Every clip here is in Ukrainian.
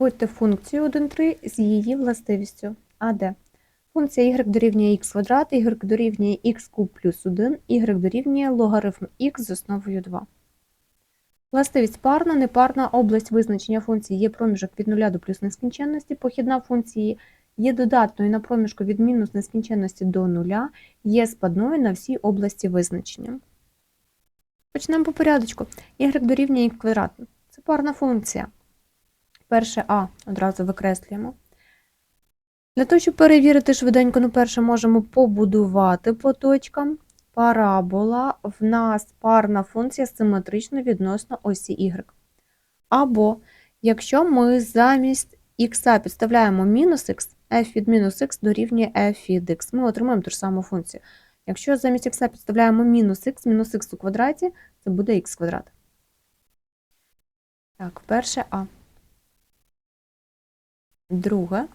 Вводьте функцію 1,3 з її властивістю АД. Функція y дорівнює x квадрат, y дорівнює x куб плюс 1, y дорівнює логарифм x з основою 2. Властивість парна, непарна область визначення функції є проміжок від 0 до плюс нескінченності, похідна функції є додатною на проміжку від мінус нескінченності до 0, є спадною на всій області визначення. Почнемо по порядочку. y дорівнює x квадрат. Це парна функція. Перше А одразу викреслюємо. Для того, щоб перевірити швиденько, ну, перше можемо побудувати по точкам. Парабола в нас парна функція симетрично відносно осі y. Або, якщо ми замість х підставляємо мінус х, f від мінус х дорівнює f від x, ми отримаємо ту ж саму функцію. Якщо замість х підставляємо мінус х, мінус х у квадраті, це буде х квадрат. Так, перше А. Друге.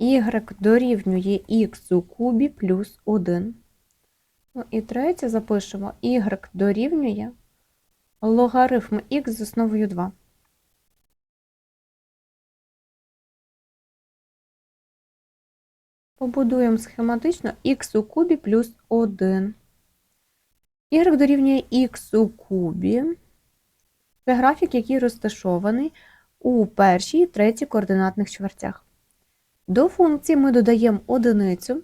y дорівнює х у кубі плюс 1. Ну і третє запишемо y дорівнює логарифм х з основою 2. Побудуємо схематично х у кубі плюс 1. y дорівнює х у кубі. Це графік, який розташований у першій і третій координатних чвертях. До функції ми додаємо одиницю.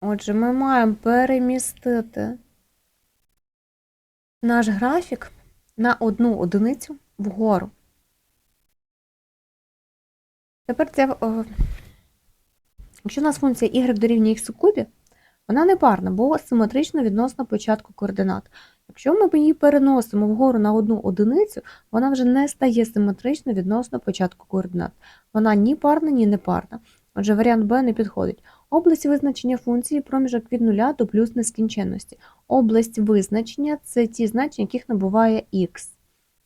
Отже, ми маємо перемістити наш графік на одну одиницю вгору. Тепер ця, о, якщо у нас функція y дорівнює х у кубі, вона не парна, бо симетрично відносно початку координат. Якщо ми її переносимо вгору на одну одиницю, вона вже не стає симетрично відносно початку координат. Вона ні парна, ні непарна. Отже, варіант Б не підходить. Область визначення функції проміжок від 0 до плюс нескінченності. Область визначення це ті значення, яких набуває х.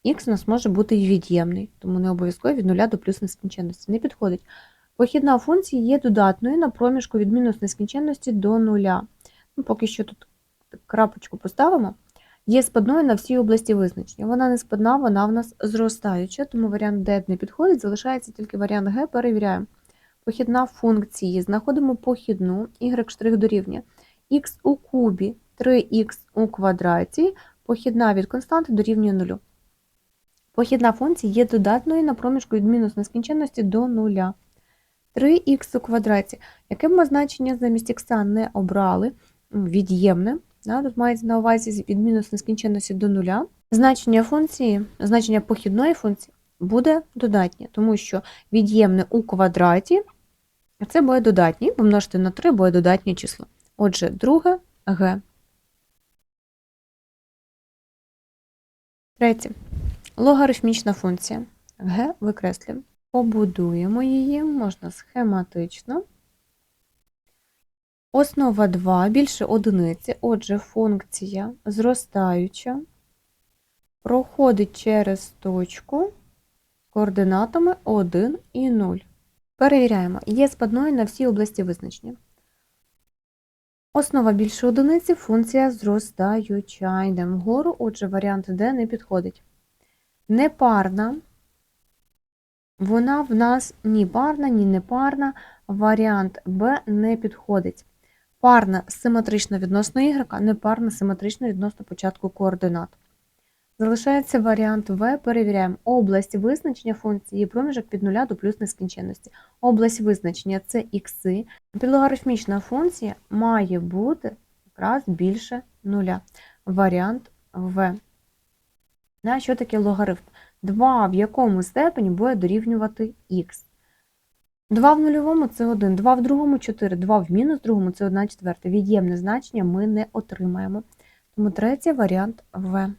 Х у нас може бути і від'ємний, тому не обов'язково від 0 до плюс нескінченності. Не підходить. Похідна функція є додатною на проміжку від мінус нескінченності до 0. Ну, поки що тут крапочку поставимо. Є спадною на всій області визначення. Вона не спадна, вона в нас зростаюча, тому варіант D не підходить, залишається тільки варіант Г, перевіряємо. Похідна функції. Знаходимо похідну, y' дорівнює х у кубі 3х у квадраті, похідна від константи дорівнює 0. Похідна функція є додатною на проміжку від мінус нескінченності до 0. 3х у квадраті. Яке б ми значення замість х не обрали, від'ємне, да, тут мається на увазі від мінус нескінченності до 0, значення функції, значення похідної функції буде додатнє, тому що від'ємне у квадраті це буде додатнє, помножити на 3 буде додатнє число. Отже, друге г. Третє. Логарифмічна функція. Г викреслюємо. Побудуємо її, можна схематично. Основа 2 більше одиниці, отже, функція зростаюча, проходить через точку з координатами 1 і 0. Перевіряємо, є спадною на всі області визначення. Основа більше одиниці, функція зростаюча. Йдемо вгору, отже, варіант D не підходить. Непарна. Вона в нас ні парна, ні непарна. Варіант Б не підходить. Парна симетрично відносно y, непарна симетрично відносно початку координат. Залишається варіант В. Перевіряємо. Область визначення функції проміжок від 0 до плюс нескінченності. Область визначення це ікси. Підлогарифмічна функція має бути якраз більше 0. Варіант В. На що таке логарифм? 2 в якому степені буде дорівнювати х. 2 в нульовому це 1, 2 в другому 4, 2 в мінус другому це 1 четверта. Від'ємне значення ми не отримаємо. Тому третій варіант В.